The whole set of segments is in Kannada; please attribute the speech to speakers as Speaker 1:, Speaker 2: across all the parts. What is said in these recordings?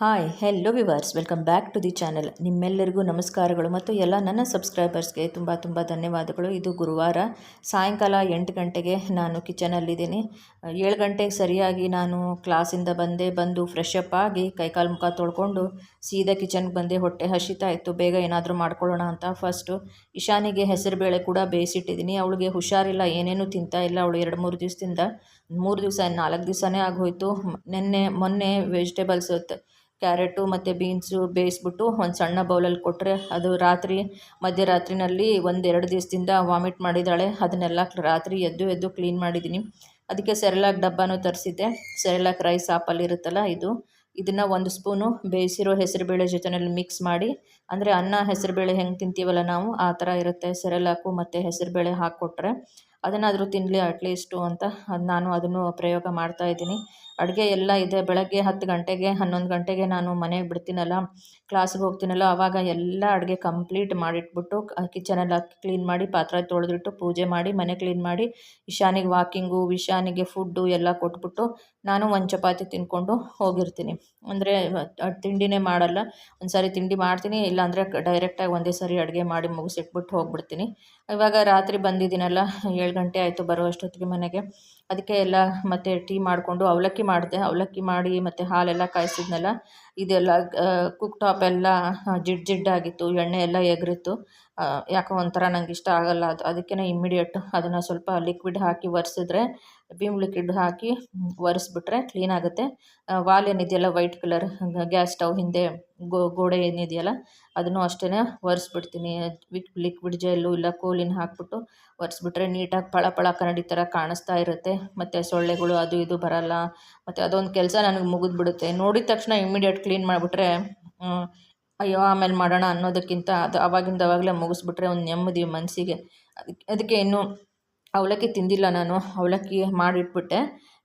Speaker 1: Hi hello viewers welcome back to the channel ನಿಮ್ಮೆಲ್ಲರಿಗೂ ನಮಸ್ಕಾರಗಳು ಮತ್ತು ಎಲ್ಲ ನನ್ನ ಸಬ್ಸ್ಕ್ರೈಬರ್ಸ್ಗೆ ತುಂಬ ತುಂಬ ಧನ್ಯವಾದಗಳು. ಇದು ಗುರುವಾರ, ಸಾಯಂಕಾಲ ಎಂಟು ಗಂಟೆಗೆ ನಾನು ಕಿಚನಲ್ಲಿದ್ದೀನಿ ಏಳು ಗಂಟೆಗೆ ಸರಿಯಾಗಿ ನಾನು ಕ್ಲಾಸಿಂದ ಬಂದೆ, ಬಂದು ಫ್ರೆಶ್ ಅಪ್ ಆಗಿ ಕೈಕಾಲು ಮುಖ ತೊಳ್ಕೊಂಡು ಸೀದಾ ಕಿಚನ್ಗೆ ಬಂದೆ. ಹೊಟ್ಟೆ ಹಸಿತಾ ಇತ್ತು. ಬೇಗ ಏನಾದರೂ ಮಾಡ್ಕೊಳ್ಳೋಣ ಅಂತ ಫಸ್ಟು ಇಶಾನಿಗೆ ಹೆಸರುಬೇಳೆ ಕೂಡ ಬೇಯಿಸಿಟ್ಟಿದ್ದೀನಿ. ಅವಳಿಗೆ ಹುಷಾರಿಲ್ಲ, ಏನೇನೂ ತಿಂತಾ ಇಲ್ಲ. ಅವಳು ಎರಡು ಮೂರು ದಿವಸದಿಂದ, ಮೂರು ದಿವಸ ನಾಲ್ಕು ದಿವಸನೇ ಆಗೋಯ್ತು. ನಿನ್ನೆ, ಮೊನ್ನೆ ವೆಜಿಟೇಬಲ್ಸ್ ಕ್ಯಾರೆಟು ಮತ್ತು ಬೀನ್ಸು ಬೇಯಿಸ್ಬಿಟ್ಟು ಒಂದು ಸಣ್ಣ ಬೌಲಲ್ಲಿ ಕೊಟ್ಟರೆ ಅದು ರಾತ್ರಿ, ಮಧ್ಯರಾತ್ರಿನಲ್ಲಿ ಒಂದೆರಡು ದಿವಸದಿಂದ ವಾಮಿಟ್ ಮಾಡಿದ್ದಾಳೆ. ಅದನ್ನೆಲ್ಲ ರಾತ್ರಿ ಎದ್ದು ಎದ್ದು ಕ್ಲೀನ್ ಮಾಡಿದ್ದೀನಿ. ಅದಕ್ಕೆ ಸೆರೆಲಾಕ್ ಡಬ್ಬನೂ ತರಿಸಿದ್ದೆ. ಸೆರೆಲಾಕ್ ರೈಸ್ ಆಪಲ್ಲಿ ಇರುತ್ತಲ್ಲ ಇದು. ಇದನ್ನು ಒಂದು ಸ್ಪೂನು ಬೇಯಿಸಿರೋ ಹೆಸರುಬೇಳೆ ಜೊತೆಯಲ್ಲಿ ಮಿಕ್ಸ್ ಮಾಡಿ, ಅಂದರೆ ಅನ್ನ, ಹೆಸರುಬೇಳೆ ಹೆಂಗೆ ತಿಂತೀವಲ್ಲ ನಾವು, ಆ ಥರ ಇರುತ್ತೆ ಸೆರೆಲಾಕು ಮತ್ತು ಹೆಸರುಬೇಳೆ ಹಾಕ್ಕೊಟ್ರೆ. ಅದನ್ನಾದರೂ ತಿನ್ನಲಿ ಅಟ್ಲೀಸ್ಟು ಅಂತ ಅದು ನಾನು ಅದನ್ನು ಪ್ರಯೋಗ ಮಾಡ್ತಾ ಇದ್ದೀನಿ. ಅಡುಗೆ ಎಲ್ಲ ಇದೆ. ಬೆಳಗ್ಗೆ ಹತ್ತು ಗಂಟೆಗೆ, ಹನ್ನೊಂದು ಗಂಟೆಗೆ ನಾನು ಮನೆಗೆ ಬಿಡ್ತೀನಲ್ಲ ಕ್ಲಾಸ್ಗೆ ಹೋಗ್ತೀನಲ್ಲ ಆವಾಗ ಎಲ್ಲ ಅಡುಗೆ ಕಂಪ್ಲೀಟ್ ಮಾಡಿಟ್ಬಿಟ್ಟು ಕಿಚನೆಲ್ಲ ಕ್ಲೀನ್ ಮಾಡಿ, ಪಾತ್ರೆ ತೊಳೆದಿಟ್ಟು ಪೂಜೆ ಮಾಡಿ, ಮನೆ ಕ್ಲೀನ್ ಮಾಡಿ ಇಶಾನಿಗೆ ವಾಕಿಂಗು ವಿಶಾನಿಗೆ ಫುಡ್ಡು ಎಲ್ಲ ಕೊಟ್ಬಿಟ್ಟು ನಾನು ಒಂದು ಚಪಾತಿ ತಿಂದ್ಕೊಂಡು ಹೋಗಿರ್ತೀನಿ. ಅಂದರೆ ತಿಂಡಿನೇ ಮಾಡಲ್ಲ. ಒಂದು ಸಾರಿ ತಿಂಡಿ ಮಾಡ್ತೀನಿ, ಇಲ್ಲಾಂದರೆ ಡೈರೆಕ್ಟಾಗಿ ಒಂದೇ ಸಾರಿ ಅಡುಗೆ ಮಾಡಿ ಮುಗಿಸಿಟ್ಬಿಟ್ಟು ಹೋಗ್ಬಿಡ್ತೀನಿ. ಇವಾಗ ರಾತ್ರಿ ಬಂದಿದ್ದೀನಲ್ಲ, ಏಳು ಗಂಟೆ ಆಯಿತು ಬರುವಷ್ಟೊತ್ತಿಗೆ ಮನೆಗೆ. ಅದಕ್ಕೆ ಎಲ್ಲ ಮತ್ತು ಟೀ ಮಾಡಿಕೊಂಡು ಅವಲಕ್ಕಿ ಮಾಡಿದೆ. ಅವಲಕ್ಕಿ ಮಾಡಿ ಮತ್ತು ಹಾಲೆಲ್ಲ ಕಾಯಿಸಿದ್ನಲ್ಲ, ಇದೆಲ್ಲ ಕುಕ್ ಟಾಪ್ ಎಲ್ಲ ಜಿಡ್ ಜಿಡ್ಡಾಗಿತ್ತು, ಎಣ್ಣೆ ಎಲ್ಲ ಎಗರಿತ್ತು. ಯಾಕೋ ಒಂಥರ ನಂಗೆ ಇಷ್ಟ ಆಗಲ್ಲ ಅದು. ಅದಕ್ಕೆ ಇಮ್ಮಿಡಿಯೇಟ್ ಅದನ್ನು ಸ್ವಲ್ಪ ಲಿಕ್ವಿಡ್ ಹಾಕಿ ಒರೆಸಿದ್ರೆ ವಿಮ್ ಲಿಕ್ವಿಡ್ ಹಾಕಿ ಒರೆಸ್ಬಿಟ್ರೆ ಕ್ಲೀನ್ ಆಗುತ್ತೆ. ವಾಲ್ ಏನಿದೆಯಲ್ಲ ವೈಟ್ ಕಲರ್ ಗ್ಯಾಸ್ ಸ್ಟವ್ ಹಿಂದೆ ಗೋಡೆ ಏನಿದೆಯಲ್ಲ, ಅದನ್ನು ಅಷ್ಟೇ ಒರೆಸ್ಬಿಡ್ತೀನಿ. ವಿಕ್ ಲಿಕ್ವಿಡ್ ಜೆಲ್ಲು ಇಲ್ಲ ಕೋಲಿನ ಹಾಕ್ಬಿಟ್ಟು ಒರೆಸ್ಬಿಟ್ರೆ ನೀಟಾಗಿ ಪಳ ಪಳ ಕನ್ನಡಿ ಥರ ಕಾಣಿಸ್ತಾ ಇರುತ್ತೆ. ಮತ್ತು ಸೊಳ್ಳೆಗಳು ಅದು ಇದು ಬರಲ್ಲ. ಮತ್ತು ಅದೊಂದು ಕೆಲಸ ನನಗೆ ಮುಗಿದ್ಬಿಡುತ್ತೆ. ನೋಡಿದ ತಕ್ಷಣ ಇಮ್ಮಿಡಿಯೇಟ್ ಕ್ಲೀನ್ ಮಾಡಿಬಿಟ್ರೆ ಅಯ್ಯೋ, ಆಮೇಲೆ ಮಾಡೋಣ ಅನ್ನೋದಕ್ಕಿಂತ ಅದು ಅವಾಗಿಂದ ಅವಾಗಲೇ ಮುಗಿಸ್ಬಿಟ್ರೆ ಒಂದು ನೆಮ್ಮದಿ ಮನಸ್ಸಿಗೆ ಅದಕ್ಕೆ ಅದಕ್ಕೆ ಇನ್ನೂ ಅವಲಕ್ಕಿ ತಿಂದಿಲ್ಲ ನಾನು, ಅವಲಕ್ಕಿ ಮಾಡಿಟ್ಬಿಟ್ಟೆ.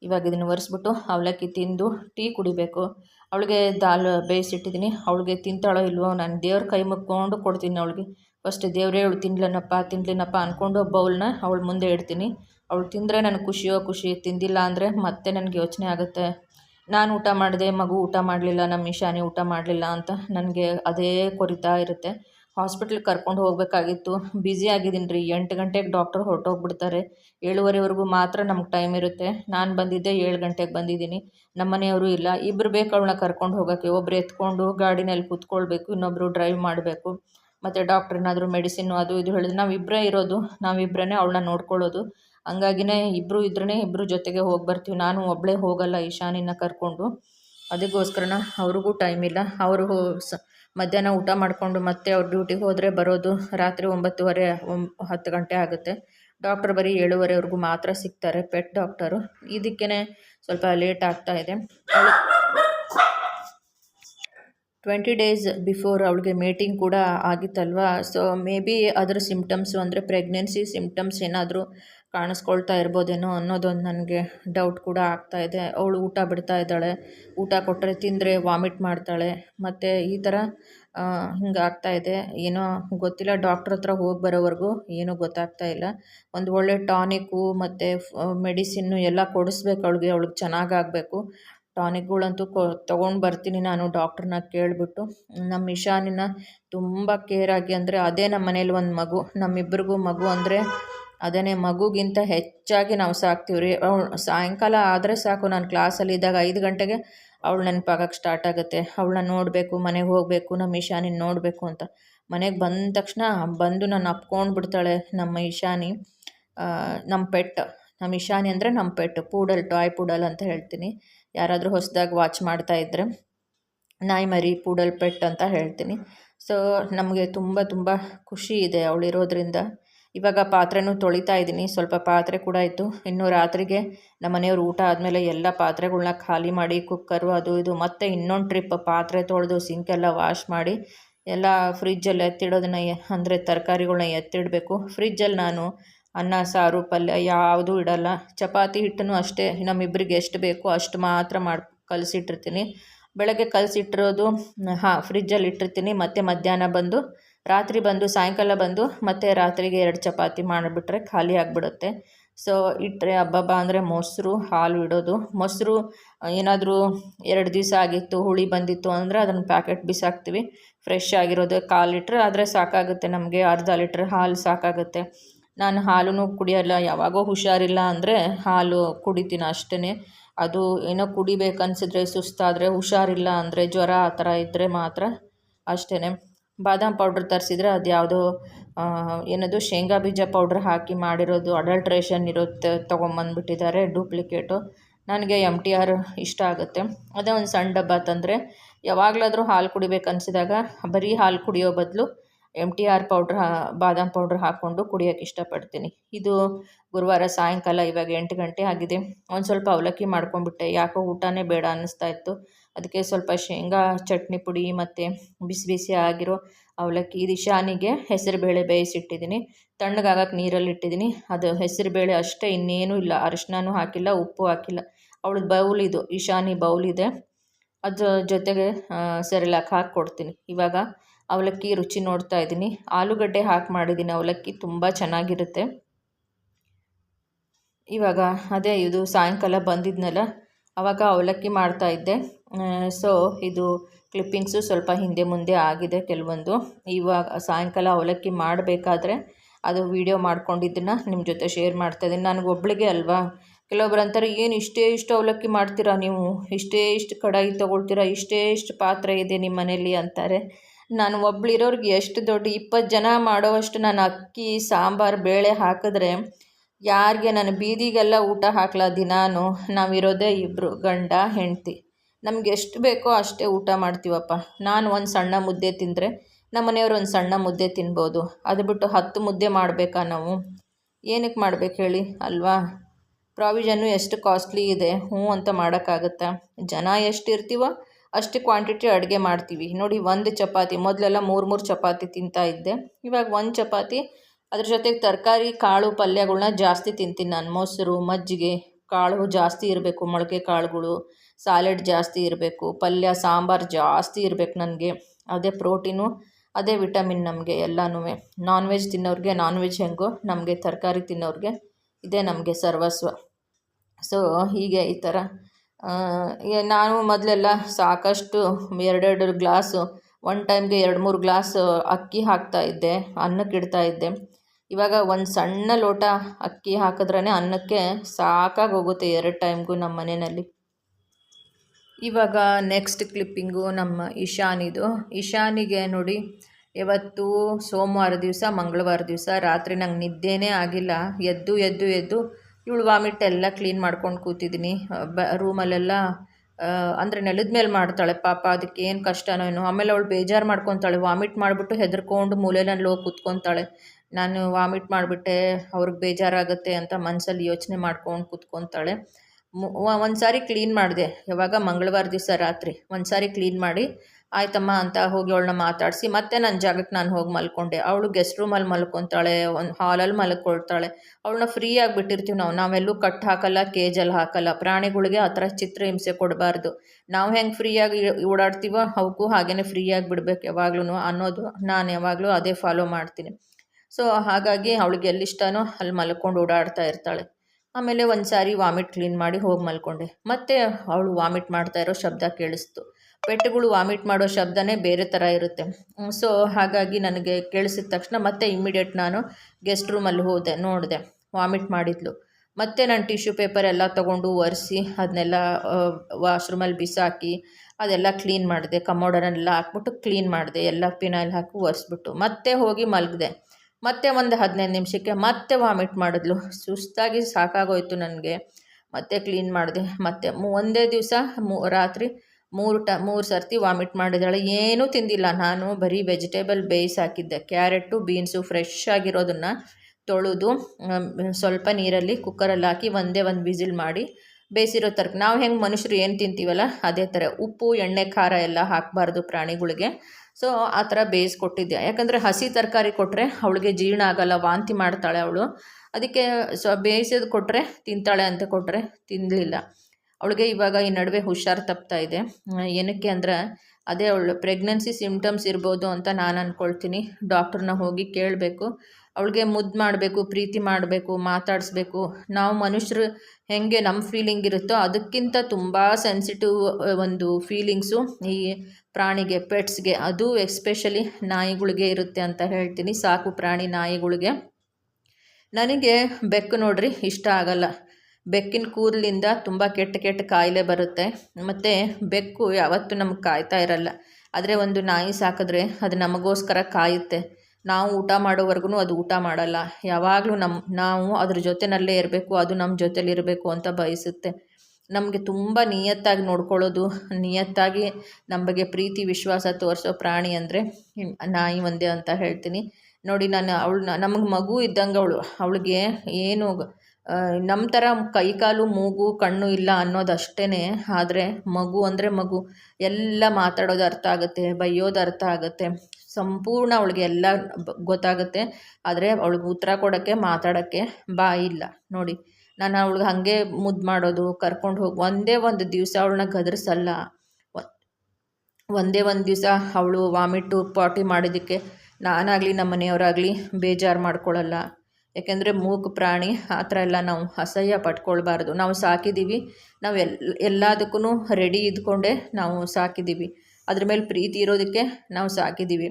Speaker 1: ಇವಾಗ ಇದನ್ನು ಒರೆಸ್ಬಿಟ್ಟು ಅವಲಕ್ಕಿ ತಿಂದು ಟೀ ಕುಡಿಬೇಕು. ಅವಳಿಗೆ ದಾಲ್ ಬೇಯಿಸಿಟ್ಟಿದ್ದೀನಿ. ಅವಳಿಗೆ ತಿಂತಾಳೋ ಇಲ್ವೋ, ನಾನು ದೇವ್ರ ಕೈ ಮುಕ್ಕೊಂಡು ಕೊಡ್ತೀನಿ ಅವಳಿಗೆ. ಫಸ್ಟ್ ದೇವರೇ ಅವಳು ತಿನ್ಲನಪ್ಪ ತಿನ್ಲಿನಪ್ಪ ಅಂದ್ಕೊಂಡು ಬೌಲ್ನ ಅವಳ ಮುಂದೆ ಇಡ್ತೀನಿ. ಅವಳು ತಿಂದರೆ ನನಗೆ ಖುಷಿಯೋ ಖುಷಿ, ತಿಂದಿಲ್ಲ ಅಂದರೆ ಮತ್ತೆ ನನಗೆ ಯೋಚನೆ ಆಗುತ್ತೆ. ನಾನು ಊಟ ಮಾಡಿದೆ, ಮಗು ಊಟ ಮಾಡಲಿಲ್ಲ, ನಮ್ಮ ಇಶಾನಿ ಊಟ ಮಾಡಲಿಲ್ಲ ಅಂತ ನನಗೆ ಅದೇ ಕೊರಿತಾ ಇರುತ್ತೆ. ಹಾಸ್ಪಿಟ್ಲಿಗೆ ಕರ್ಕೊಂಡು ಹೋಗಬೇಕಾಗಿತ್ತು. ಬ್ಯುಸಿ ಆಗಿದ್ದೀನಿ ರೀ ಎಂಟು ಗಂಟೆಗೆ ಡಾಕ್ಟರ್ ಹೊರಟೋಗ್ಬಿಡ್ತಾರೆ. ಏಳುವರೆವರೆಗೂ ಮಾತ್ರ ನಮ್ಗೆ ಟೈಮ್ ಇರುತ್ತೆ. ನಾನು ಬಂದಿದ್ದೆ ಏಳು ಗಂಟೆಗೆ ಬಂದಿದ್ದೀನಿ. ನಮ್ಮ ಮನೆಯವರು ಇಲ್ಲ. ಇಬ್ಬರು ಬೇಕು ಅವಳನ್ನ ಕರ್ಕೊಂಡು ಹೋಗೋಕ್ಕೆ. ಒಬ್ಬರು ಎತ್ಕೊಂಡು ಗಾಡಿನಲ್ಲಿ ಕೂತ್ಕೊಳ್ಬೇಕು ಇನ್ನೊಬ್ಬರು ಡ್ರೈವ್ ಮಾಡಬೇಕು. ಮತ್ತು ಡಾಕ್ಟ್ರ್ ಏನಾದರೂ ಮೆಡಿಸಿನ್ನು ಅದು ಇದು ಹೇಳಿದ್ರೆ ನಾವಿಬ್ಬರೇ ಇರೋದು. ನಾವಿಬ್ಬರೇ ಅವಳನ್ನ ನೋಡ್ಕೊಳ್ಳೋದು. ಹಂಗಾಗಿನೇ ಇಬ್ಬರು ಇದ್ರೇ ಇಬ್ಬರು ಜೊತೆಗೆ ಹೋಗಿ ಬರ್ತೀವಿ. ನಾನು ಒಬ್ಬಳೇ ಹೋಗಲ್ಲ ಈಶಾನಿನ ಕರ್ಕೊಂಡು. ಅದಕ್ಕೋಸ್ಕರನ ಅವ್ರಿಗೂ ಟೈಮ್ ಇಲ್ಲ. ಅವರು ಮಧ್ಯಾಹ್ನ ಊಟ ಮಾಡಿಕೊಂಡು ಮತ್ತೆ ಅವ್ರ ಡ್ಯೂಟಿಗೆ ಹೋದರೆ ಬರೋದು ರಾತ್ರಿ ಒಂಬತ್ತುವರೆ, ಒಂ ಹತ್ತು ಗಂಟೆ ಆಗುತ್ತೆ. ಡಾಕ್ಟರ್ ಬರೀ ಏಳುವರೆವರೆಗೂ ಮಾತ್ರ ಸಿಗ್ತಾರೆ ಪೆಟ್ ಡಾಕ್ಟರು ಇದಕ್ಕೇ ಸ್ವಲ್ಪ ಲೇಟ್ ಆಗ್ತಾ ಇದೆ. ಟ್ವೆಂಟಿ ಡೇಸ್ ಬಿಫೋರ್ ಅವಳಿಗೆ ಮೀಟಿಂಗ್ ಕೂಡ ಆಗಿತ್ತಲ್ವ? ಸೊ ಮೇ ಬಿ ಅದರ ಸಿಮ್ಟಮ್ಸು ಅಂದರೆ ಪ್ರೆಗ್ನೆನ್ಸಿ ಸಿಮ್ಟಮ್ಸ್ ಏನಾದರೂ ಕಾಣಿಸ್ಕೊಳ್ತಾ ಇರ್ಬೋದೇನೋ ಅನ್ನೋದೊಂದು ನನಗೆ ಡೌಟ್ ಕೂಡ ಆಗ್ತಾ ಇದೆ. ಅವಳು ಊಟ ಬಿಡ್ತಾ ಇದ್ದಾಳೆ. ಊಟ ಕೊಟ್ಟರೆ ತಿಂದರೆ ವಾಮಿಟ್ ಮಾಡ್ತಾಳೆ. ಮತ್ತು ಈ ಥರ ಹಿಂಗೆ ಇದೆ. ಏನೋ ಗೊತ್ತಿಲ್ಲ ಡಾಕ್ಟ್ರ್ ಹತ್ರ ಹೋಗಿ ಬರೋವರೆಗೂ ಏನೂ ಗೊತ್ತಾಗ್ತಾ ಇಲ್ಲ. ಒಂದು ಒಳ್ಳೆ ಟಾನಿಕ್ಕು ಮತ್ತು ಮೆಡಿಸಿನ್ನು ಎಲ್ಲ ಕೊಡಿಸ್ಬೇಕು ಅವಳಿಗೆ. ಅವಳಿಗೆ ಚೆನ್ನಾಗಾಗಬೇಕು ಟಾನಿಕ್ಗಳಂತೂ ಕೊ, ತೊಗೊಂಡು ಬರ್ತೀನಿ ನಾನು ಡಾಕ್ಟ್ರನ್ನ ಕೇಳಿಬಿಟ್ಟು. ನಮ್ಮ ಇಶಾನಿನ ತುಂಬ ಕೇರಾಗಿ ಅಂದರೆ, ಅದೇ ನಮ್ಮ ಮನೇಲಿ ಒಂದು ಮಗು. ನಮ್ಮಿಬ್ಬರಿಗೂ ಮಗು ಅಂದರೆ ಅದೇ ಮಗುಗಿಂತ ಹೆಚ್ಚಾಗಿ ನಾವು ಸಾಕ್ತೀವಿ ರೀ. ಅವಳು ಸಾಯಂಕಾಲ ಆದರೆ ಸಾಕು, ನಾನು ಕ್ಲಾಸಲ್ಲಿದ್ದಾಗ ಐದು ಗಂಟೆಗೆ ಅವಳು ನೆನಪಾಗಕ್ಕೆ ಸ್ಟಾರ್ಟ್ ಆಗುತ್ತೆ. ಅವಳನ್ನ ನೋಡಬೇಕು, ಮನೆಗೆ ಹೋಗಬೇಕು, ನಮ್ಮ ಇಶಾನಿನ ನೋಡಬೇಕು ಅಂತ. ಮನೆಗೆ ಬಂದ ತಕ್ಷಣ ಬಂದು ನಾನು ಅಪ್ಕೊಂಡು ಬಿಡ್ತಾಳೆ ನಮ್ಮ ಇಶಾನಿ ನಮ್ಮ ಪೆಟ್ ನಮ್ಮ ಇಶಾನಿ ಅಂದರೆ ನಮ್ಮ ಪೆಟ್ ಪೂಡಲ್, ಟಾಯ್ ಪೂಡಲ್ ಅಂತ ಹೇಳ್ತೀನಿ. ಯಾರಾದರೂ ಹೊಸದಾಗಿ ವಾಚ್ ಮಾಡ್ತಾ ಇದ್ದರೆ ನಾಯಿ ಮರಿ, ಪೂಡಲ್, ಪೆಟ್ ಅಂತ ಹೇಳ್ತೀನಿ. ಸೊ ನಮಗೆ ತುಂಬ ತುಂಬ ಖುಷಿ ಇದೆ ಅವಳಿರೋದ್ರಿಂದ. ಇವಾಗ ಪಾತ್ರೆನೂ ತೊಳಿತಾ ಇದ್ದೀನಿ. ಸ್ವಲ್ಪ ಪಾತ್ರೆ ಕೂಡ ಇತ್ತು. ಇನ್ನು ರಾತ್ರಿಗೆ ನಮ್ಮ ಮನೆಯವ್ರು ಊಟ ಆದಮೇಲೆ ಎಲ್ಲ ಪಾತ್ರೆಗಳನ್ನ ಖಾಲಿ ಮಾಡಿ, ಕುಕ್ಕರು ಅದು ಇದು, ಮತ್ತೆ ಇನ್ನೊಂದು ಟ್ರಿಪ್ ಪಾತ್ರೆ ತೊಳೆದು ಸಿಂಕೆಲ್ಲ ವಾಶ್ ಮಾಡಿ, ಎಲ್ಲ ಫ್ರಿಜ್ಜಲ್ಲಿ ಎತ್ತಿಡೋದನ್ನ ಅಂದರೆ ತರಕಾರಿಗಳ್ನ ಎತ್ತಿಡಬೇಕು. ಫ್ರಿಜ್ಜಲ್ಲಿ ನಾನು ಅನ್ನ, ಸಾರು, ಪಲ್ಯ ಯಾವುದೂ ಇಡಲ್ಲ. ಚಪಾತಿ ಹಿಟ್ಟನ್ನು ಅಷ್ಟೇ. ನಮ್ಮಿಬ್ಬರಿಗೆ ಎಷ್ಟು ಬೇಕೋ ಅಷ್ಟು ಮಾತ್ರ ಮಾಡಿ, ಕಲಸಿಟ್ಟಿರ್ತೀನಿ. ಬೆಳಗ್ಗೆ ಕಲಸಿಟ್ಟಿರೋದು, ಹಾಂ ಫ್ರಿಜ್ಜಲ್ಲಿ ಇಟ್ಟಿರ್ತೀನಿ. ಮತ್ತು ಮಧ್ಯಾಹ್ನ ಬಂದು ರಾತ್ರಿ ಬಂದು, ಸಾಯಂಕಾಲ ಬಂದು, ಮತ್ತೆ ರಾತ್ರಿಗೆ ಎರಡು ಚಪಾತಿ ಮಾಡಿಬಿಟ್ರೆ ಖಾಲಿ ಆಗಿಬಿಡುತ್ತೆ. ಸೊ ಇಟ್ಟರೆ ಹಬ್ಬಬ್ಬ ಅಂದರೆ ಮೊಸರು, ಹಾಲು ಇಡೋದು. ಮೊಸರು, ಏನಾದರೂ ಎರಡು ದಿವಸ ಆಗಿತ್ತು, ಹುಳಿ ಬಂದಿತ್ತು ಅಂದರೆ ಅದನ್ನು ಪ್ಯಾಕೆಟ್ ಬಿಸಾಕ್ತೀವಿ. ಫ್ರೆಶ್ ಆಗಿರೋದು ಕಾಲು ಲೀಟ್ರ್, ಆದರೆ ಸಾಕಾಗುತ್ತೆ ನಮಗೆ ಅರ್ಧ ಲೀಟ್ರ್ ಹಾಲು ಸಾಕಾಗುತ್ತೆ. ನಾನು ಹಾಲು ಕುಡಿಯೋಲ್ಲ, ಯಾವಾಗೋ ಹುಷಾರಿಲ್ಲ ಅಂದರೆ ಹಾಲು ಕುಡಿತೀನಿ ಅಷ್ಟೇ ಅದು ಏನೋ ಕುಡಿಬೇಕನ್ಸಿದ್ರೆ, ಸುಸ್ತಾದರೆ, ಹುಷಾರಿಲ್ಲ ಅಂದರೆ, ಜ್ವರ ಆ ಥರ ಇದ್ದರೆ ಮಾತ್ರ ಅಷ್ಟೇ ಬಾದಾಮ್ ಪೌಡ್ರ್ ತರಿಸಿದ್ರೆ ಅದು ಯಾವುದೋ ಏನದು, ಶೇಂಗಾ ಬೀಜ ಪೌಡ್ರ್ ಹಾಕಿ ಮಾಡಿರೋದು ಅಡಲ್ಟ್ರೇಷನ್ ಇರುತ್ತೆ ತೊಗೊಂಬಂದ್ಬಿಟ್ಟಿದ್ದಾರೆ, ಡೂಪ್ಲಿಕೇಟು. ನನಗೆ ಎಂ ಟಿ ಆರ್ ಇಷ್ಟ ಆಗುತ್ತೆ. ಅದೇ ಒಂದು ಸಣ್ಣ ಡಬ್ಬ ತಂದರೆ ಯಾವಾಗಲಾದರೂ ಹಾಲು ಕುಡಿಬೇಕು ಅನಿಸಿದಾಗ ಬರೀ ಹಾಲು ಕುಡಿಯೋ ಬದಲು ಎಂ ಟಿ ಆರ್ ಪೌಡ್ರ್ ಬಾದಾಮ್ ಪೌಡ್ರ್ ಹಾಕ್ಕೊಂಡು ಕುಡಿಯೋಕ್ಕೆ ಇಷ್ಟಪಡ್ತೀನಿ. ಇದು ಗುರುವಾರ ಸಾಯಂಕಾಲ ಇವಾಗ ಎಂಟು ಗಂಟೆ ಆಗಿದೆ. ಒಂದು ಸ್ವಲ್ಪ ಅವಲಕ್ಕಿ ಮಾಡ್ಕೊಂಡ್ಬಿಟ್ಟೆ. ಯಾಕೋ ಊಟನೇ ಬೇಡ ಅನ್ನಿಸ್ತಾ ಇತ್ತು. ಅದಕ್ಕೆ ಸ್ವಲ್ಪ ಶೇಂಗಾ, ಚಟ್ನಿ ಪುಡಿ ಮತ್ತು ಬಿಸಿ ಬಿಸಿ ಆಗಿರೋ ಅವಲಕ್ಕಿ, ಇದು ಶಾನಿಗೆ ಹೆಸರುಬೇಳೆ ಬೇಯಿಸಿಟ್ಟಿದ್ದೀನಿ. ತಣ್ಣಗಾಗಕ್ಕೆ ನೀರಲ್ಲಿ ಇಟ್ಟಿದ್ದೀನಿ. ಅದು ಹೆಸರುಬೇಳೆ ಅಷ್ಟೇ, ಇನ್ನೇನೂ ಇಲ್ಲ. ಅರಿಶಿನೂ ಹಾಕಿಲ್ಲ, ಉಪ್ಪು ಹಾಕಿಲ್ಲ. ಅವಳದ್ದು ಬೌಲ್ ಇದು ಈಶಾನಿ ಬೌಲ್ ಇದೆ. ಅದ್ರ ಜೊತೆಗೆ ಸೆರೆಲಾಕ್ ಹಾಕಿ ಕೊಡ್ತೀನಿ ಇವಾಗ ಅವಲಕ್ಕಿ ರುಚಿ ನೋಡ್ತಾ ಇದ್ದೀನಿ. ಆಲೂಗಡ್ಡೆ ಹಾಕಿ ಮಾಡಿದ್ದೀನಿ. ಅವಲಕ್ಕಿ ತುಂಬ ಚೆನ್ನಾಗಿರುತ್ತೆ. ಇವಾಗ ಅದೇ ಇದು ಸಾಯಂಕಾಲ ಬಂದಿದ್ನಲ್ಲ ಆವಾಗ ಅವಲಕ್ಕಿ ಮಾಡ್ತಾ ಇದ್ದೆ. ಸೊ ಇದು ಕ್ಲಿಪ್ಪಿಂಗ್ಸು ಸ್ವಲ್ಪ ಹಿಂದೆ ಮುಂದೆ ಆಗಿದೆ ಕೆಲವೊಂದು. ಇವಾಗ ಸಾಯಂಕಾಲ ಅವಲಕ್ಕಿ ಮಾಡಬೇಕಾದ್ರೆ ಅದು ವೀಡಿಯೋ ಮಾಡ್ಕೊಂಡಿದ್ದನ್ನು ನಿಮ್ಮ ಜೊತೆ ಶೇರ್ ಮಾಡ್ತಾ ಇದ್ದೀನಿ. ನನಗೆ ಒಬ್ಳಿಗೆ ಅಲ್ವಾ? ಕೆಲವೊಬ್ರು ಅಂತಾರೆ ಏನು ಇಷ್ಟೇ ಇಷ್ಟು ಅವಲಕ್ಕಿ ಮಾಡ್ತೀರಾ ನೀವು? ಇಷ್ಟೇ ಇಷ್ಟು ಕಡಾಯಿ ತೊಗೊಳ್ತೀರಾ? ಇಷ್ಟೇ ಇಷ್ಟು ಪಾತ್ರೆ ಇದೆ ನಿಮ್ಮ ಮನೇಲಿ? ಅಂತಾರೆ. ನಾನು ಒಬ್ಳಿರೋರಿಗೆ ಎಷ್ಟು ದೊಡ್ಡ ಇಪ್ಪತ್ತು ಜನ ಮಾಡೋವಷ್ಟು ನಾನು ಅಕ್ಕಿ, ಸಾಂಬಾರು, ಬೇಳೆ ಹಾಕಿದ್ರೆ ಯಾರಿಗೆ ನಾನು ಬೀದಿಗೆಲ್ಲ ಊಟ ಹಾಕಲ ದಿನಾನು ನಾವಿರೋದೇ ಇಬ್ಬರು ಗಂಡ, ಹೆಂಡತಿ. ನಮ್ಗೆ ಎಷ್ಟು ಬೇಕೋ ಅಷ್ಟೇ ಊಟ ಮಾಡ್ತೀವಪ್ಪ. ನಾನು ಒಂದು ಸಣ್ಣ ಮುದ್ದೆ ತಿಂದರೆ ನಮ್ಮ ಮನೆಯವರು ಒಂದು ಸಣ್ಣ ಮುದ್ದೆ ತಿನ್ಬೋದು. ಅದು ಬಿಟ್ಟು ಹತ್ತು ಮುದ್ದೆ ಮಾಡಬೇಕಾ ನಾವು? ಏನಕ್ಕೆ ಮಾಡ್ಬೇಕು ಹೇಳಿ, ಅಲ್ವಾ? ಪ್ರಾವಿಷನ್ನು ಎಷ್ಟು ಕಾಸ್ಟ್ಲಿ ಇದೆ, ಹ್ಞೂ ಅಂತ ಮಾಡೋಕ್ಕಾಗುತ್ತಾ? ಜನ ಎಷ್ಟು ಇರ್ತೀವೋ ಅಷ್ಟು ಕ್ವಾಂಟಿಟಿ ಅಡುಗೆ ಮಾಡ್ತೀವಿ. ನೋಡಿ, ಒಂದು ಚಪಾತಿ, ಮೊದಲೆಲ್ಲ ಮೂರು ಮೂರು ಚಪಾತಿ ತಿಂತಾ ಇದ್ದೆ. ಇವಾಗ ಒಂದು ಚಪಾತಿ ಅದ್ರ ಜೊತೆಗೆ ತರಕಾರಿ, ಕಾಳು ಪಲ್ಯಗಳನ್ನ ಜಾಸ್ತಿ ತಿಂತೀನಿ ನಾನು. ಮೊಸರು, ಮಜ್ಜಿಗೆ ಕಾಳು ಜಾಸ್ತಿ ಇರಬೇಕು, ಮೊಳಕೆ ಕಾಳುಗಳು ಸ್ಯಾಲೆಡ್ ಜಾಸ್ತಿ ಇರಬೇಕು, ಪಲ್ಯ, ಸಾಂಬಾರು ಜಾಸ್ತಿ ಇರಬೇಕು ನನಗೆ. ಅದೇ ಪ್ರೋಟೀನು, ಅದೇ ವಿಟಮಿನ್ ನಮಗೆ ಎಲ್ಲನೂ ನಾನ್ ವೆಜ್ ತಿನ್ನೋರಿಗೆ ನಾನ್ ವೆಜ್ ಹೆಂಗೋ ನಮಗೆ ತರಕಾರಿ ತಿನ್ನೋರಿಗೆ ಇದೇ ನಮಗೆ ಸರ್ವಸ್ವ. ಸೊ ಹೀಗೆ ಈ ಥರ. ನಾನು ಮೊದಲೆಲ್ಲ ಸಾಕಷ್ಟು ಎರಡೆರಡು ಗ್ಲಾಸು, ಒನ್ ಟೈಮ್ಗೆ ಎರಡು ಮೂರು ಗ್ಲಾಸ್ ಅಕ್ಕಿ ಹಾಕ್ತಾಯಿದ್ದೆ ಅನ್ನಕ್ಕೆ ಇಡ್ತಾಯಿದ್ದೆ ಇವಾಗ ಒಂದು ಸಣ್ಣ ಲೋಟ ಅಕ್ಕಿ ಹಾಕಿದ್ರೇ ಅನ್ನಕ್ಕೆ ಸಾಕಾಗಿ ಹೋಗುತ್ತೆ ಎರಡು ಟೈಮ್ಗೂ ನಮ್ಮ ಮನೆಯಲ್ಲಿ. ಇವಾಗ ನೆಕ್ಸ್ಟ್ ಕ್ಲಿಪ್ಪಿಂಗು ನಮ್ಮ ಇಶಾನಿದು ಇಶಾನಿಗೆ ನೋಡಿ ಇವತ್ತು ಸೋಮವಾರ ದಿವಸ, ಮಂಗಳವಾರ ದಿವಸ, ರಾತ್ರಿ ನಂಗೆ ನಿದ್ದೆನೇ ಆಗಿಲ್ಲ. ಎದ್ದು ಎದ್ದು ಎದ್ದು ಇವಳು ವಾಮಿಟ್ ಎಲ್ಲ ಕ್ಲೀನ್ ಮಾಡ್ಕೊಂಡು ಕೂತಿದ್ದೀನಿ. ಬ ರೂಮಲ್ಲೆಲ್ಲ ಅಂದರೆ ನೆಲದ ಮೇಲೆ ಮಾಡ್ತಾಳೆ ಪಾಪ, ಅದಕ್ಕೆ ಏನು ಕಷ್ಟನೋ ಏನೋ. ಆಮೇಲೆ ಅವಳು ಬೇಜಾರು ಮಾಡ್ಕೊತಾಳೆ ವಾಮಿಟ್ ಮಾಡಿಬಿಟ್ಟು ಹೆದರ್ಕೊಂಡು ಮೂಲೆಯಲ್ಲಿ ಹೋಗಿ ಕೂತ್ಕೊತಾಳೆ. ನಾನು ವಾಮಿಟ್ ಮಾಡಿಬಿಟ್ಟೆ, ಅವ್ರಿಗೆ ಬೇಜಾರಾಗುತ್ತೆ ಅಂತ ಮನಸ್ಸಲ್ಲಿ ಯೋಚನೆ ಮಾಡ್ಕೊಂಡು ಕೂತ್ಕೊತಾಳೆ. ಒಂದು ಸಾರಿ ಕ್ಲೀನ್ ಮಾಡಿದೆ. ಯಾವಾಗ? ಮಂಗಳವಾರ ದಿವಸ ರಾತ್ರಿ. ಒಂದು ಸಾರಿ ಕ್ಲೀನ್ ಮಾಡಿ, ಆಯ್ತಮ್ಮ ಅಂತ ಹೋಗಿ ಅವಳನ್ನ ಮಾತಾಡಿಸಿ, ಮತ್ತೆ ನನ್ನ ಜಾಗಕ್ಕೆ ನಾನು ಹೋಗಿ ಮಲ್ಕೊಂಡೆ. ಅವಳು ಗೆಸ್ಟ್ ರೂಮಲ್ಲಿ ಮಲ್ಕೊತಾಳೆ, ಒಂದು ಹಾಲಲ್ಲಿ ಮಲ್ಕೊಳ್ತಾಳೆ. ಅವಳನ್ನ ಫ್ರೀಯಾಗಿ ಬಿಟ್ಟಿರ್ತೀವಿ ನಾವು. ನಾವೆಲ್ಲೂ ಕಟ್ ಹಾಕಲ್ಲ ಕೇಜಲ್ಲಿ ಹಾಕಲ್ಲ. ಪ್ರಾಣಿಗಳಿಗೆ ಆ ಥರ ಚಿತ್ರ ಹಿಂಸೆ ಕೊಡಬಾರ್ದು. ನಾವು ಹೆಂಗೆ ಫ್ರೀಯಾಗಿ ಓಡಾಡ್ತೀವೋ ಅವಕ್ಕೂ ಹಾಗೇ ಫ್ರೀಯಾಗಿ ಬಿಡಬೇಕು ಯಾವಾಗ್ಲೂ ಅನ್ನೋದು ನಾನು ಯಾವಾಗಲೂ ಅದೇ ಫಾಲೋ ಮಾಡ್ತೀನಿ. ಸೊ ಹಾಗಾಗಿ ಅವಳಿಗೆ ಎಲ್ಲಿಷ್ಟನೋ ಅಲ್ಲಿ ಮಲ್ಕೊಂಡು ಓಡಾಡ್ತಾ ಇರ್ತಾಳೆ. ಆಮೇಲೆ ಒಂದು ಸಾರಿ ವಾಮಿಟ್ ಕ್ಲೀನ್ ಮಾಡಿ ಹೋಗಿ ಮಲ್ಕೊಂಡೆ. ಮತ್ತೆ ಅವಳು ವಾಮಿಟ್ ಮಾಡ್ತಾ ಇರೋ ಶಬ್ದ ಕೇಳಿಸ್ತು. ಪೆಟ್ಟುಗಳು ವಾಮಿಟ್ ಮಾಡೋ ಶಬ್ದನೇ ಬೇರೆ ಥರ ಇರುತ್ತೆ. ಸೊ ಹಾಗಾಗಿ ನನಗೆ ಕೇಳಿಸಿದ ತಕ್ಷಣ ಮತ್ತೆ ಇಮ್ಮಿಡಿಯೇಟ್ ನಾನು ಗೆಸ್ಟ್ ರೂಮಲ್ಲಿ ಹೋದೆ, ನೋಡಿದೆ. ವಾಮಿಟ್ ಮಾಡಿದ್ಲು. ಮತ್ತೆ ನಾನು ಟಿಶ್ಯೂ ಪೇಪರ್ ಎಲ್ಲ ತೊಗೊಂಡು ಒರೆಸಿ, ಅದನ್ನೆಲ್ಲ ವಾಶ್ರೂಮಲ್ಲಿ ಬಿಸಾಕಿ, ಅದೆಲ್ಲ ಕ್ಲೀನ್ ಮಾಡಿದೆ. ಕಮೋಡನೆಲ್ಲ ಹಾಕ್ಬಿಟ್ಟು ಕ್ಲೀನ್ ಮಾಡಿದೆ. ಎಲ್ಲ ಪಿನಾಯ್ಲ್ ಹಾಕಿ ಒರೆಸ್ಬಿಟ್ಟು. ಮತ್ತೆ ಹೋಗಿ ಮಲಗಿದೆ. ಮತ್ತೆ ಒಂದು ಹದಿನೈದು ನಿಮಿಷಕ್ಕೆ ಮತ್ತೆ ವಾಮಿಟ್ ಮಾಡಿದ್ಲು. ಸುಸ್ತಾಗಿ ಸಾಕಾಗೋಯ್ತು ನನಗೆ. ಮತ್ತೆ ಕ್ಲೀನ್ ಮಾಡಿದೆ. ಮತ್ತೆ ಒಂದೇ ದಿವಸ ಮೂ, ರಾತ್ರಿ ಮೂರು ಟ, ಮೂರು ಸರ್ತಿ ವಾಮಿಟ್ ಮಾಡಿದಾಳೆ. ಏನೂ ತಿಂದಿಲ್ಲ. ನಾನು ಬರೀ ವೆಜಿಟೇಬಲ್ ಬೇಯಿಸಿ ಹಾಕಿದ್ದೆ. ಕ್ಯಾರೆಟು ಬೀನ್ಸು ಫ್ರೆಶ್ ಆಗಿರೋದನ್ನು ತೊಳೆದು ಸ್ವಲ್ಪ ನೀರಲ್ಲಿ ಕುಕ್ಕರಲ್ಲಿ ಹಾಕಿ ಒಂದೇ ಒಂದು ವಿಸಿಲ್ ಮಾಡಿ ಬೇಯಿಸಿರೋ ತರ್ಕ. ನಾವು ಹೆಂಗೆ ಮನುಷ್ಯರು ಏನು ತಿಂತೀವಲ್ಲ, ಅದೇ ಥರ ಉಪ್ಪು, ಎಣ್ಣೆ, ಖಾರ ಎಲ್ಲ ಹಾಕಬಾರ್ದು ಪ್ರಾಣಿಗಳಿಗೆ. ಸೊ ಆ ಥರ ಬೇಯಿಸ್ಕೊಟ್ಟಿದ್ದೆ ಯಾಕಂದರೆ ಹಸಿ ತರಕಾರಿ ಕೊಟ್ಟರೆ ಅವಳಿಗೆ ಜೀರ್ಣ ಆಗಲ್ಲ, ವಾಂತಿ ಮಾಡ್ತಾಳೆ ಅವಳು. ಅದಕ್ಕೆ ಸೊ, ಬೇಯಿಸೋದು ಕೊಟ್ಟರೆ ತಿಂತಾಳೆ ಅಂತ ಕೊಟ್ಟರೆ ತಿನ್ನಲಿಲ್ಲ ಅವಳಿಗೆ ಇವಾಗ ಈ ನಡುವೆ ಹುಷಾರು ತಪ್ತಾ ಇದೆ. ಏನಕ್ಕೆ ಅಂದ್ರೆ, ಅದೇ ಅವಳು ಪ್ರೆಗ್ನೆನ್ಸಿ ಸಿಂಪ್ಟಮ್ಸ್ ಇರ್ಬೋದು ಅಂತ ನಾನು ಅಂದ್ಕೊಳ್ತೀನಿ ಡಾಕ್ಟ್ರನ್ನ ಹೋಗಿ ಕೇಳಬೇಕು. ಅವಳಿಗೆ ಮುದ್ದು ಮಾಡಬೇಕು, ಪ್ರೀತಿ ಮಾಡಬೇಕು, ಮಾತಾಡಿಸ್ಬೇಕು. ನಾವು ಮನುಷ್ಯರು ಹೆಂಗೆ ನಮ್ಮ ಫೀಲಿಂಗ್ ಇರುತ್ತೋ ಅದಕ್ಕಿಂತ ತುಂಬ ಸೆನ್ಸಿಟಿವ್ ಒಂದು ಫೀಲಿಂಗ್ಸು ಈ ಪ್ರಾಣಿಗೆ ಪೆಟ್ಸ್ಗೆ ಅದು ಎಸ್ಪೆಷಲಿ ನಾಯಿಗಳಿಗೆ ಇರುತ್ತೆ ಅಂತ ಹೇಳ್ತೀನಿ. ಸಾಕು ಪ್ರಾಣಿ ನಾಯಿಗಳಿಗೆ. ನನಗೆ ಬೆಕ್ಕು ನೋಡ್ರಿ ಇಷ್ಟ ಆಗಲ್ಲ. ಬೆಕ್ಕಿನ ಕೂದಲಿಂದ ತುಂಬ ಕೆಟ್ಟ ಕೆಟ್ಟ ಕಾಯಿಲೆ ಬರುತ್ತೆ. ಮತ್ತು ಬೆಕ್ಕು ಯಾವತ್ತೂ ನಮಗೆ ಕಾಯ್ತಾ ಇರಲ್ಲ. ಆದರೆ ಒಂದು ನಾಯಿ ಸಾಕಿದ್ರೆ ಅದು ನಮಗೋಸ್ಕರ ಕಾಯುತ್ತೆ. ನಾವು ಊಟ ಮಾಡೋವರೆಗೂ ಅದು ಊಟ ಮಾಡಲ್ಲ. ಯಾವಾಗಲೂ ನಮ್ಮ ನಾವು ಅದ್ರ ಜೊತೆನಲ್ಲೇ ಇರಬೇಕು, ಅದು ನಮ್ಮ ಜೊತೇಲಿ ಇರಬೇಕು ಅಂತ ಬಯಸುತ್ತೆ. ನಮಗೆ ತುಂಬ ನಿಯತ್ತಾಗಿ ನೋಡ್ಕೊಳ್ಳೋದು, ನಿಯತ್ತಾಗಿ ನಮ್ಮ ಬಗ್ಗೆ ಪ್ರೀತಿ, ವಿಶ್ವಾಸ ತೋರಿಸೋ ಪ್ರಾಣಿ ಅಂದರೆ ನಾಯಿ ಒಂದೇ ಅಂತ ಹೇಳ್ತೀನಿ. ನೋಡಿ ನಾನು ಅವಳು, ನಮಗೆ ಮಗು ಇದ್ದಂಗೆ ಅವಳು, ಅವಳಿಗೆ ಏನು ನಮ್ಮ ಥರ ಕೈಕಾಲು ಮೂಗು, ಕಣ್ಣು ಇಲ್ಲ ಅನ್ನೋದಷ್ಟೇ ಆದರೆ ಮಗು ಅಂದರೆ ಮಗು. ಎಲ್ಲ ಮಾತಾಡೋದು ಅರ್ಥ ಆಗುತ್ತೆ, ಬೈಯೋದು ಅರ್ಥ ಆಗುತ್ತೆ. ಸಂಪೂರ್ಣ ಅವಳಿಗೆ ಎಲ್ಲ ಗೊತ್ತಾಗುತ್ತೆ. ಆದರೆ ಅವಳಿಗೆ ಉತ್ತರ ಕೊಡೋಕ್ಕೆ, ಮಾತಾಡೋಕ್ಕೆ ಬಾಯಿ ಇಲ್ಲ. ನೋಡಿ, ನಾನು ಅವಳಿಗೆ ಹಾಗೆ ಮುದ್ದು ಮಾಡೋದು, ಕರ್ಕೊಂಡು ಹೋಗಿ, ಒಂದೇ ಒಂದು ದಿವಸ ಅವಳನ್ನ ಗದರಿಸಲ್ಲ. ಒಂದೇ ಒಂದು ದಿವಸ ಅವಳು ವಾಮಿಟು ಪಾಟಿ ಮಾಡಿದ್ದಕ್ಕೆ ನಾನಾಗಲಿ ನಮ್ಮ ಮನೆಯವರಾಗಲಿ ಬೇಜಾರು ಮಾಡ್ಕೊಳ್ಳಲ್ಲ. ಯಾಕೆಂದರೆ ಮೂಕ ಪ್ರಾಣಿ, ಆ ಥರ ಎಲ್ಲ ನಾವು ಅಸಹ್ಯ ಪಟ್ಕೊಳ್ಬಾರ್ದು. ನಾವು ಸಾಕಿದ್ದೀವಿ ನಾವು ಎಲ್ ಎಲ್ಲದಕ್ಕೂ ರೆಡಿ ಇದ್ಕೊಂಡೇ ನಾವು ಸಾಕಿದ್ದೀವಿ. ಅದ್ರ ಮೇಲೆ ಪ್ರೀತಿ ಇರೋದಕ್ಕೆ ನಾವು ಸಾಕಿದ್ದೀವಿ.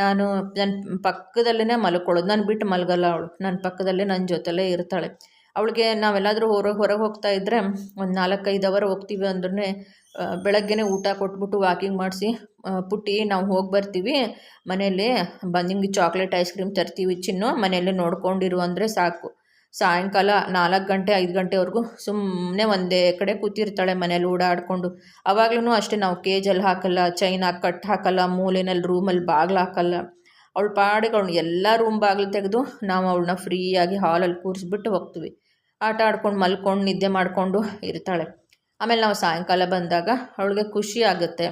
Speaker 1: ನಾನು ನನ್ನ ಪಕ್ಕದಲ್ಲೇ ಮಲ್ಕೊಳ್ಳೋದು. ನಾನು ಬಿಟ್ಟು ಮಲಗಲ್ಲ ಅವಳು. ನನ್ನ ಪಕ್ಕದಲ್ಲೇ ನನ್ನ ಜೊತೆಲೇ ಇರ್ತಾಳೆ. ಅವಳಿಗೆ ನಾವೆಲ್ಲಾದರೂ ಹೊರಗೆ ಹೊರಗೆ ಹೋಗ್ತಾ ಇದ್ದರೆ ಒಂದು ನಾಲ್ಕೈದು ಅವರ್ ಹೋಗ್ತೀವಿ ಅಂದ್ರೆ ಬೆಳಗ್ಗೆನೇ ಊಟ ಕೊಟ್ಬಿಟ್ಟು ವಾಕಿಂಗ್ ಮಾಡಿಸಿ ಪುಟ್ಟಿ ನಾವು ಹೋಗಿ ಬರ್ತೀವಿ. ಮನೆಯಲ್ಲಿ ಬಂದು ನಿಮಗೆ ಚಾಕ್ಲೇಟ್ ಐಸ್ ಕ್ರೀಮ್ ತರ್ತೀವಿ ಚಿನ್ನು. ಮನೆಯಲ್ಲೇ ನೋಡ್ಕೊಂಡಿರು ಅಂದರೆ ಸಾಕು. ಸಾಯಂಕಾಲ ನಾಲ್ಕು ಗಂಟೆ, ಐದು ಗಂಟೆವರೆಗೂ ಸುಮ್ಮನೆ ಒಂದೇ ಕಡೆ ಕೂತಿರ್ತಾಳೆ ಮನೇಲಿ ಓಡಾಡಿಕೊಂಡು. ಅವಾಗ್ಲೂ ಅಷ್ಟೇ ನಾವು ಕೇಜಲ್ಲಿ ಹಾಕಲ್ಲ ಚೈನ್ ಕಟ್ ಹಾಕಲ್ಲ ಮೂಲೆಯಲ್ಲಿ ರೂಮಲ್ಲಿ ಬಾಗಿಲು ಹಾಕಲ್ಲ. ಅವಳು ಪಾಡಿಗೆ ಎಲ್ಲ ರೂಮ್ ಬಾಗಿಲು ತೆಗೆದು ನಾವು ಅವಳನ್ನ ಫ್ರೀಯಾಗಿ ಹಾಲಲ್ಲಿ ಕೂರಿಸ್ಬಿಟ್ಟು ಹೋಗ್ತೀವಿ. ಆಟ ಆಡ್ಕೊಂಡು ಮಲ್ಕೊಂಡು, ನಿದ್ದೆ ಮಾಡಿಕೊಂಡು ಇರ್ತಾಳೆ. ಆಮೇಲೆ ನಾವು ಸಾಯಂಕಾಲ ಬಂದಾಗ ಅವಳಿಗೆ ಖುಷಿ ಆಗುತ್ತೆ.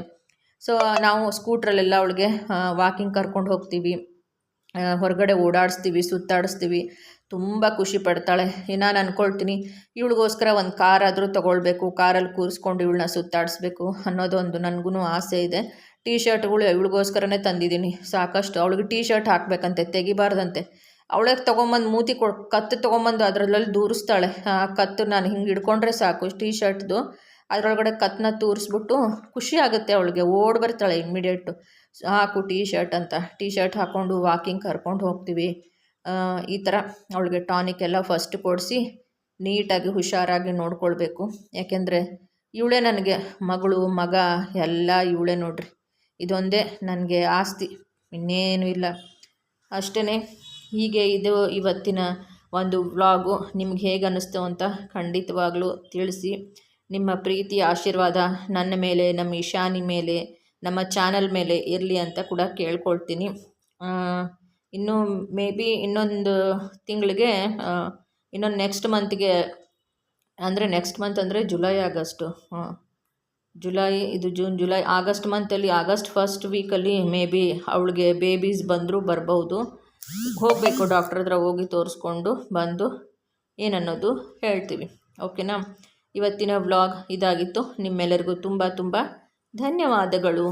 Speaker 1: ಸೊ ನಾವು ಸ್ಕೂಟ್ರಲ್ಲೆಲ್ಲ ಅವಳಿಗೆ ವಾಕಿಂಗ್ ಕರ್ಕೊಂಡು ಹೋಗ್ತೀವಿ. ಹೊರಗಡೆ ಓಡಾಡಿಸ್ತೀವಿ, ಸುತ್ತಾಡಿಸ್ತೀವಿ. ತುಂಬ ಖುಷಿ ಪಡ್ತಾಳೆ. ನಾನು ಅಂದ್ಕೊಳ್ತೀನಿ ಇವಳಿಗೋಸ್ಕರ ಒಂದು ಕಾರಾದರೂ ತೊಗೊಳ್ಬೇಕು ಕಾರಲ್ಲಿ ಕೂರಿಸ್ಕೊಂಡು ಇವಳನ್ನ ಸುತ್ತಾಡಿಸ್ಬೇಕು ಅನ್ನೋದೊಂದು ನನಗೂ ಆಸೆ ಇದೆ. ಟೀ ಶರ್ಟ್ಗಳು ಇವಳಿಗೋಸ್ಕರನೇ ತಂದಿದ್ದೀನಿ. ಸಾಕಷ್ಟು, ಅವಳಿಗೆ ಟೀ ಶರ್ಟ್ ಹಾಕಬೇಕಂತೆ, ತೆಗಿಬಾರ್ದಂತೆ. ಅವಳೇ ತೊಗೊಂಬಂದು ಮೂತಿ ಕೊ ಕತ್ತು ತೊಗೊಂಬಂದು ಅದರಲ್ಲಿ ದೂರಿಸ್ತಾಳೆ. ಆ ಕತ್ತು ನಾನು ಹಿಂಗೆ ಹಿಡ್ಕೊಂಡ್ರೆ ಸಾಕು ಟೀ ಶರ್ಟ್ದು ಅದರೊಳಗಡೆ ಕತ್ತನ್ನ ತೂರಿಸ್ಬಿಟ್ಟು ಖುಷಿ ಆಗುತ್ತೆ ಅವಳಿಗೆ, ಓಡ್ ಬರ್ತಾಳೆ ಇಮ್ಮಿಡಿಯೇಟು ಹಾಕು ಟೀ ಶರ್ಟ್ ಅಂತ. ಟೀ ಶರ್ಟ್ ಹಾಕ್ಕೊಂಡು ವಾಕಿಂಗ್ ಕರ್ಕೊಂಡು ಹೋಗ್ತೀವಿ. ಈ ಥರ ಅವಳಿಗೆ ಟಾನಿಕ್ ಎಲ್ಲ ಫಸ್ಟ್ ಕೊಡಿಸಿ ನೀಟಾಗಿ ಹುಷಾರಾಗಿ ನೋಡ್ಕೊಳ್ಬೇಕು. ಯಾಕೆಂದರೆ ಇವಳೇ ನನಗೆ ಮಗಳು, ಮಗ ಎಲ್ಲ ಇವಳೇ ನೋಡ್ರಿ. ಇದೊಂದೇ ನನಗೆ ಆಸ್ತಿ, ಇನ್ನೇನು ಇಲ್ಲ. ಅಷ್ಟೇ ಹೀಗೆ ಇದು ಇವತ್ತಿನ ಒಂದು ವ್ಲಾಗು ನಿಮ್ಗೆ ಹೇಗೆ ಅನ್ನಿಸ್ತು ಅಂತ ಖಂಡಿತವಾಗಲೂ ತಿಳಿಸಿ. ನಿಮ್ಮ ಪ್ರೀತಿ ಆಶೀರ್ವಾದ ನನ್ನ ಮೇಲೆ, ನಮ್ಮ ಇಶಾನಿ ಮೇಲೆ, ನಮ್ಮ ಚಾನಲ್ ಮೇಲೆ ಇರಲಿ ಅಂತ ಕೂಡ ಕೇಳ್ಕೊಳ್ತೀನಿ. ಇನ್ನು ಮೇ ಬಿ ಇನ್ನೊಂದು ತಿಂಗಳಿಗೆ ಇನ್ನೊಂದು ನೆಕ್ಸ್ಟ್ ಮಂತ್ಗೆ ಅಂದರೆ ನೆಕ್ಸ್ಟ್ ಮಂತ್ ಅಂದರೆ ಜುಲೈ ಆಗಸ್ಟು ಜುಲೈ ಇದು ಜೂನ್ ಜುಲೈ ಆಗಸ್ಟ್ ಮಂತಲ್ಲಿ ಆಗಸ್ಟ್ ಫಸ್ಟ್ ವೀಕಲ್ಲಿ ಮೇ ಬಿ ಅವಳಿಗೆ ಬೇಬೀಸ್ ಬಂದರೂ ಬರ್ಬೋದು. ಹೋಗಬೇಕು ಡಾಕ್ಟ್ರ್ ಹತ್ರ ಹೋಗಿ ತೋರಿಸ್ಕೊಂಡು ಬಂದು ಏನನ್ನೋದು ಹೇಳ್ತೀವಿ. ಓಕೆನಾ ಇವತ್ತಿನ ವ್ಲಾಗ್ ಇದಾಗಿತ್ತು. ನಿಮ್ಮೆಲ್ಲರಿಗೂ ತುಂಬ ತುಂಬ ಧನ್ಯವಾದಗಳು.